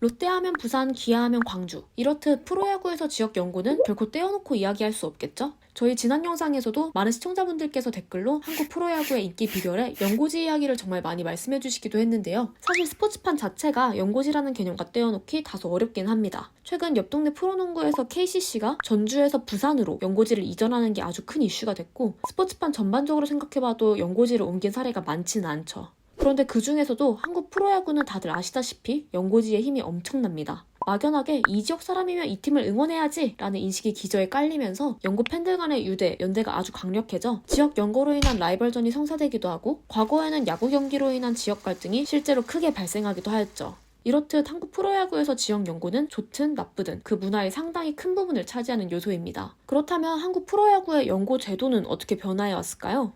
롯데하면 부산, 기아하면 광주. 이렇듯 프로야구에서 지역 연고는 결코 떼어놓고 이야기할 수 없겠죠? 저희 지난 영상에서도 많은 시청자분들께서 댓글로 한국 프로야구의 인기 비결에 연고지 이야기를 정말 많이 말씀해 주시기도 했는데요. 사실 스포츠판 자체가 연고지라는 개념과 떼어놓기 다소 어렵긴 합니다. 최근 옆 동네 프로농구에서 KCC가 전주에서 부산으로 연고지를 이전하는 게 아주 큰 이슈가 됐고 스포츠판 전반적으로 생각해봐도 연고지를 옮긴 사례가 많지는 않죠. 그런데 그 중에서도 한국 프로야구는 다들 아시다시피 연고지의 힘이 엄청납니다. 막연하게 이 지역 사람이면 이 팀을 응원해야지 라는 인식이 기저에 깔리면서 연고 팬들 간의 유대, 연대가 아주 강력해져 지역 연고로 인한 라이벌전이 성사되기도 하고 과거에는 야구 경기로 인한 지역 갈등이 실제로 크게 발생하기도 하였죠. 이렇듯 한국 프로야구에서 지역 연고는 좋든 나쁘든 그 문화의 상당히 큰 부분을 차지하는 요소입니다. 그렇다면 한국 프로야구의 연고 제도는 어떻게 변화해 왔을까요?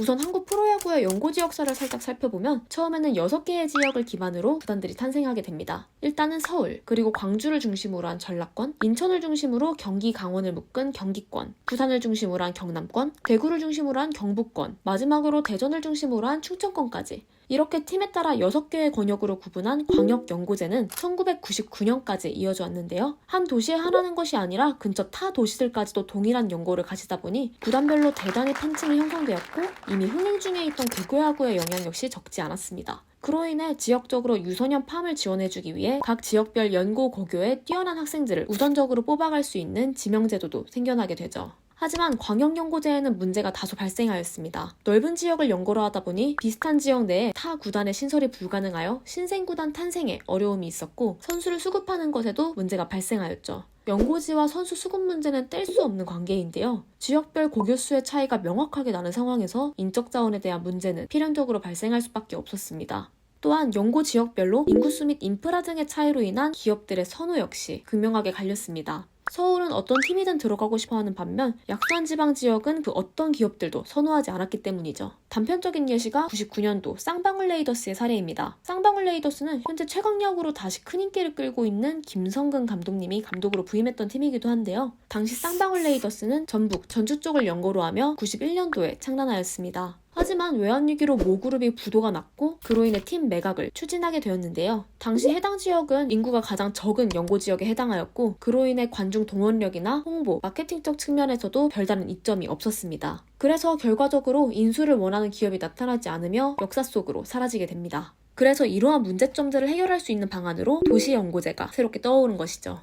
우선 한국 프로야구의 연고지 역사를 살짝 살펴보면 처음에는 6개의 지역을 기반으로 구단들이 탄생하게 됩니다. 일단은 서울, 그리고 광주를 중심으로 한 전라권, 인천을 중심으로 경기 강원을 묶은 경기권, 부산을 중심으로 한 경남권, 대구를 중심으로 한 경북권, 마지막으로 대전을 중심으로 한 충청권까지 이렇게 팀에 따라 6개의 권역으로 구분한 광역연고제는 1999년까지 이어져 왔는데요. 한 도시에 하나는 것이 아니라 근처 타 도시들까지도 동일한 연고를 가지다 보니 구단별로 대단히 팬층이 형성되었고 이미 흥행 중에 있던 개교야구의 영향 역시 적지 않았습니다. 그로 인해 지역적으로 유소년 팜을 지원해주기 위해 각 지역별 연고 고교에 뛰어난 학생들을 우선적으로 뽑아갈 수 있는 지명제도도 생겨나게 되죠. 하지만 광역연고제에는 문제가 다소 발생하였습니다. 넓은 지역을 연고로 하다 보니 비슷한 지역 내에 타 구단의 신설이 불가능하여 신생 구단 탄생에 어려움이 있었고 선수를 수급하는 것에도 문제가 발생하였죠. 연고지와 선수 수급 문제는 뗄 수 없는 관계인데요. 지역별 고교 수의 차이가 명확하게 나는 상황에서 인적 자원에 대한 문제는 필연적으로 발생할 수밖에 없었습니다. 또한 연고 지역별로 인구수 및 인프라 등의 차이로 인한 기업들의 선호 역시 극명하게 갈렸습니다. 서울은 어떤 팀이든 들어가고 싶어 하는 반면 약소한 지방 지역은 그 어떤 기업들도 선호하지 않았기 때문이죠. 단편적인 예시가 99년도 쌍방울 레이더스의 사례입니다. 쌍방울 레이더스는 현재 최강력으로 다시 큰 인기를 끌고 있는 김성근 감독님이 감독으로 부임했던 팀이기도 한데요. 당시 쌍방울 레이더스는 전북, 전주 쪽을 연고로 하며 91년도에 창단하였습니다. 하지만 외환위기로 모 그룹이 부도가 났고 그로 인해 팀 매각을 추진하게 되었는데요. 당시 해당 지역은 인구가 가장 적은 연고 지역에 해당하였고 그로 인해 관중 동원력이나 홍보, 마케팅적 측면에서도 별다른 이점이 없었습니다. 그래서 결과적으로 인수를 원하는 기업이 나타나지 않으며 역사 속으로 사라지게 됩니다. 그래서 이러한 문제점들을 해결할 수 있는 방안으로 도시연고제가 새롭게 떠오른 것이죠.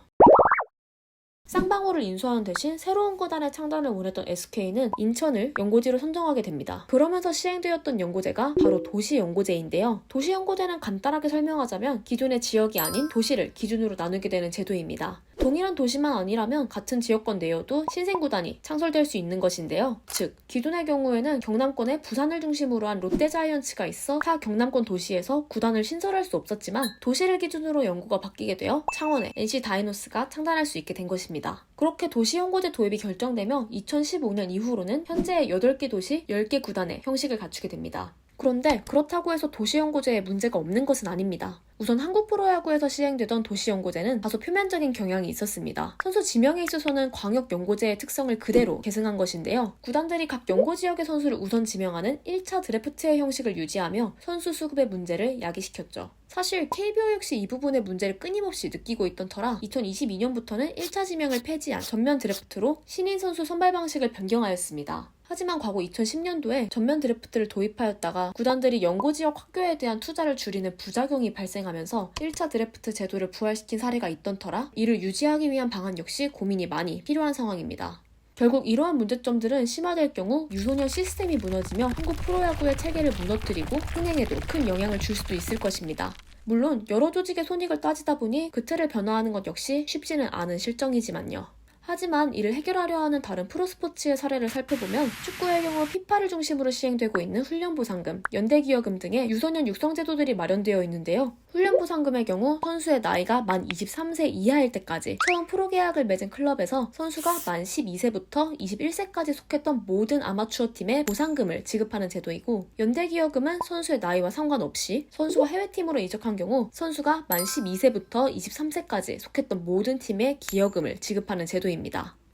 쌍방울을 인수하는 대신 새로운 구단의 창단을 원했던 SK는 인천을 연고지로 선정하게 됩니다. 그러면서 시행되었던 연고제가 바로 도시연고제인데요. 도시연고제는 간단하게 설명하자면 기존의 지역이 아닌 도시를 기준으로 나누게 되는 제도입니다. 동일한 도시만 아니라면 같은 지역권 내여도 신생구단이 창설될 수 있는 것인데요. 즉, 기존의 경우에는 경남권에 부산을 중심으로 한 롯데자이언츠가 있어 타 경남권 도시에서 구단을 신설할 수 없었지만 도시를 기준으로 연구가 바뀌게 되어 창원에 NC 다이노스가 창단할 수 있게 된 것입니다. 그렇게 도시연고제 도입이 결정되며 2015년 이후로는 현재의 8개 도시 10개 구단의 형식을 갖추게 됩니다. 그런데 그렇다고 해서 도시연고제에 문제가 없는 것은 아닙니다. 우선 한국 프로야구에서 시행되던 도시연고제는 다소 표면적인 경향이 있었습니다. 선수 지명에 있어서는 광역연고제의 특성을 그대로 계승한 것인데요. 구단들이 각 연고 지역의 선수를 우선 지명하는 1차 드래프트의 형식을 유지하며 선수 수급의 문제를 야기시켰죠. 사실 KBO 역시 이 부분의 문제를 끊임없이 느끼고 있던 터라 2022년부터는 1차 지명을 폐지한 전면 드래프트로 신인 선수 선발 방식을 변경하였습니다. 하지만 과거 2010년도에 전면 드래프트를 도입하였다가 구단들이 연고 지역 학교에 대한 투자를 줄이는 부작용이 발생하면서 1차 드래프트 제도를 부활시킨 사례가 있던 터라 이를 유지하기 위한 방안 역시 고민이 많이 필요한 상황입니다. 결국 이러한 문제점들은 심화될 경우 유소년 시스템이 무너지며 한국 프로야구의 체계를 무너뜨리고 흥행에도 큰 영향을 줄 수도 있을 것입니다. 물론 여러 조직의 손익을 따지다 보니 그 틀을 변화하는 것 역시 쉽지는 않은 실정이지만요. 하지만 이를 해결하려 하는 다른 프로스포츠의 사례를 살펴보면 축구의 경우 피파를 중심으로 시행되고 있는 훈련보상금, 연대기여금 등의 유소년 육성제도들이 마련되어 있는데요. 훈련보상금의 경우 선수의 나이가 만 23세 이하일 때까지 처음 프로계약을 맺은 클럽에서 선수가 만 12세부터 21세까지 속했던 모든 아마추어 팀에 보상금을 지급하는 제도이고 연대기여금은 선수의 나이와 상관없이 선수가 해외팀으로 이적한 경우 선수가 만 12세부터 23세까지 속했던 모든 팀에 기여금을 지급하는 제도입니다.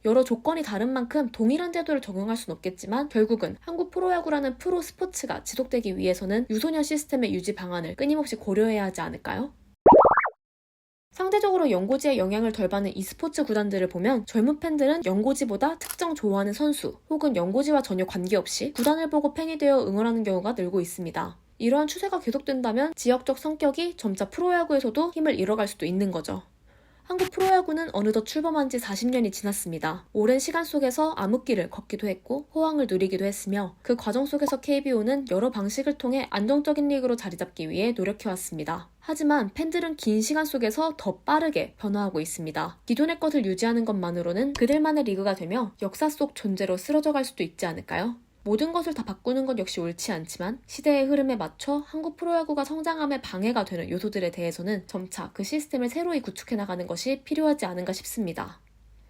여러 조건이 다른 만큼 동일한 제도를 적용할 순 없겠지만 결국은 한국 프로야구라는 프로 스포츠가 지속되기 위해서는 유소년 시스템의 유지 방안을 끊임없이 고려해야 하지 않을까요? 상대적으로 연고지에 영향을 덜 받는 e스포츠 구단들을 보면 젊은 팬들은 연고지보다 특정 좋아하는 선수 혹은 연고지와 전혀 관계없이 구단을 보고 팬이 되어 응원하는 경우가 늘고 있습니다. 이러한 추세가 계속된다면 지역적 성격이 점차 프로야구에서도 힘을 잃어갈 수도 있는 거죠. 한국 프로야구는 어느덧 출범한 지 40년이 지났습니다. 오랜 시간 속에서 암흑기를 걷기도 했고 호황을 누리기도 했으며 그 과정 속에서 KBO는 여러 방식을 통해 안정적인 리그로 자리 잡기 위해 노력해왔습니다. 하지만 팬들은 긴 시간 속에서 더 빠르게 변화하고 있습니다. 기존의 것을 유지하는 것만으로는 그들만의 리그가 되며 역사 속 존재로 쓰러져 갈 수도 있지 않을까요? 모든 것을 다 바꾸는 건 역시 옳지 않지만 시대의 흐름에 맞춰 한국 프로야구가 성장함에 방해가 되는 요소들에 대해서는 점차 그 시스템을 새로이 구축해 나가는 것이 필요하지 않은가 싶습니다.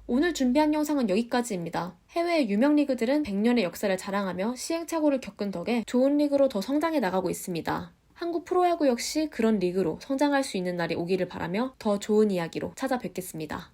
오늘 준비한 영상은 여기까지입니다. 해외의 유명 리그들은 100년의 역사를 자랑하며 시행착오를 겪은 덕에 좋은 리그로 더 성장해 나가고 있습니다. 한국 프로야구 역시 그런 리그로 성장할 수 있는 날이 오기를 바라며 더 좋은 이야기로 찾아뵙겠습니다.